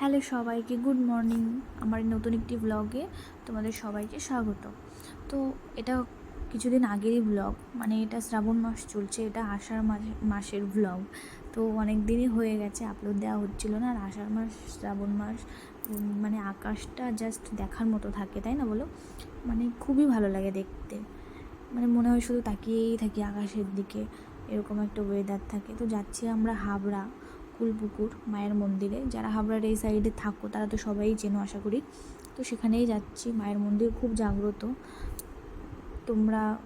Hello সবাইকে, good morning আমার নতুন একটি ব্লগে তোমাদের সবাইকে স্বাগত। তো এটা কিছুদিন আগেরই ব্লগ মানে এটা শ্রাবণ মাস চলছে, এটা আষাঢ় মাস, মাসের ব্লগ তো অনেক দিনই হয়ে গেছে আপলোড দেওয়া হচ্ছিল না, আর আষাঢ় মাস, শ্রাবণ মাস মানে আকাশটা জাস্ট দেখার মতো থাকে, তাই না বলো? মানে খুবই ভালো লাগে দেখতে। মানে মনে হয় শুধু তাকিয়েই থাকি আকাশের দিকে, এরকম একটা ওয়েদার থাকে। তো যাচ্ছি আমরা হাবড়া। কুলপুকুর মায়ের মন্দিরে। যারা হাবড়ার এই সাইডে থাকো, তারা তো সবাই চেনো আশা করি। তো সেখানেই যাচ্ছি, মায়ের মন্দির খুব জাগ্রত। তোমরা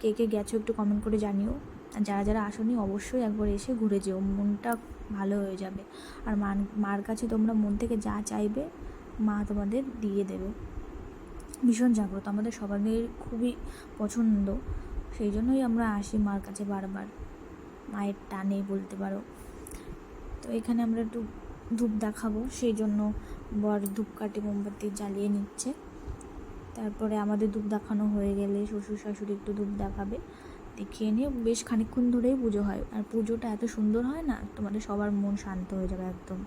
কে কে গেছো একটু কমেন্ট করে জানিও। আর যারা যারা আসনি, অবশ্যই একবার এসে ঘুরে যেও, মনটা ভালো হয়ে যাবে। আর মান, মার কাছে তোমরা মন থেকে যা চাইবে, মা তোমাদের দিয়ে দেবে। ভীষণ জাগ্রত, আমাদের সবাদের খুবই পছন্দ। সেই জন্যই আমরা আসি মার কাছে বারবার। মায়ের টানে বলতে পারো। তো এখানে আমরা একটু ধূপ দেখাবো। সেই জন্য বর ধূপকাঠি মোমবাতি জ্বালিয়ে নিচ্ছে। তারপরে আমাদের ধূপ দেখানো হয়ে গেলে শ্বশুর শাশুড়ি একটু ধূপ দেখাবে, দেখিয়ে নিয়ে বেশ খানিকক্ষণ ধরেই পুজো হয়। আর পুজোটা এত সুন্দর হয় না, তোমাদের সবার মন শান্ত হয়ে যাবে একদম।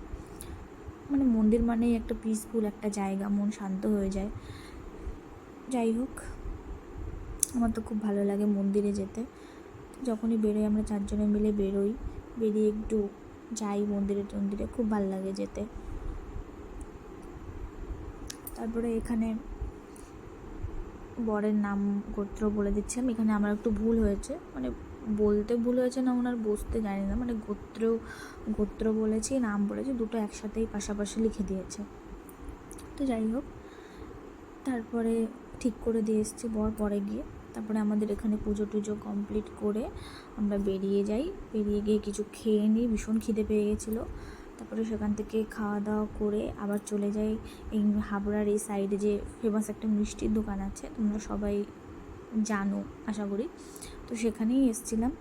মানে মন্দির মানেই একটা পিসফুল একটা জায়গা, মন শান্ত হয়ে যায়। যাই হোক, আমার তো খুব ভালো লাগে মন্দিরে যেতে। যখনই বেরোই আমরা চারজনে মিলে বেরোই। বেরিয়ে একটু যাই মন্দিরে টন্দিরে, খুব ভালো লাগে যেতে। তারপরে এখানে বরের নাম গোত্র বলে দিচ্ছিলাম এখানে আমার একটু ভুল হয়েছে। মানে বলতে ভুল হয়েছে না, ওনার বসতে জানি না। মানে গোত্র গোত্র বলেছি, নাম বলেছি, দুটো একসাথেই পাশাপাশি লিখে দিয়েছে। তো যাই হোক, তারপরে ঠিক করে দিয়ে এসেছি বর, পরে গিয়ে। তারপরে আমাদের এখানে পুজো টুজো কমপ্লিট করে আমরা বেরিয়ে যাই। বেরিয়ে গিয়ে কিছু খেয়ে নিই, ভীষণ খিদে পেয়ে গেছিল। তারপরে সেখান থেকে খাওয়া দাওয়া করে আবার চলে যাই। এই হাবড়ার এই সাইডে যে ফেমাস একটা মিষ্টির দোকান আছে, তোমরা সবাই জানো, আশা করি। তো সেখানেই এসেছিলাম।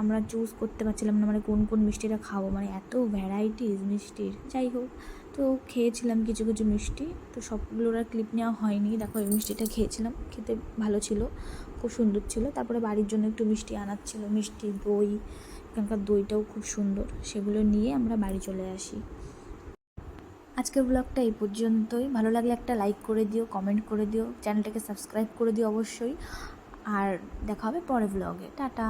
আমরা চুজ করতে পারছিলাম না মানে কোন কোন মিষ্টিটা খাব মানে এত ভ্যারাইটিস মিষ্টির। যাই হোক, তো খেয়েছিলাম কিছু কিছু মিষ্টি, তো সবগুলোর আর ক্লিপ নেওয়া হয়নি। দেখো, এই মিষ্টিটা খেয়েছিলাম, খেতে ভালো ছিল, খুব সুন্দর ছিল। তারপরে বাড়ির জন্য একটু মিষ্টি আনার ছিল, মিষ্টি দই, এখানকার দইটাও খুব সুন্দর, সেগুলো নিয়ে আমরা বাড়ি চলে আসি। আজকের ব্লগটা এই পর্যন্তই। ভালো লাগলে একটা লাইক করে দিও কমেন্ট করে দিও চ্যানেলটাকে সাবস্ক্রাইব করে দিও অবশ্যই। আর দেখা হবে পরের ব্লগে টাটা!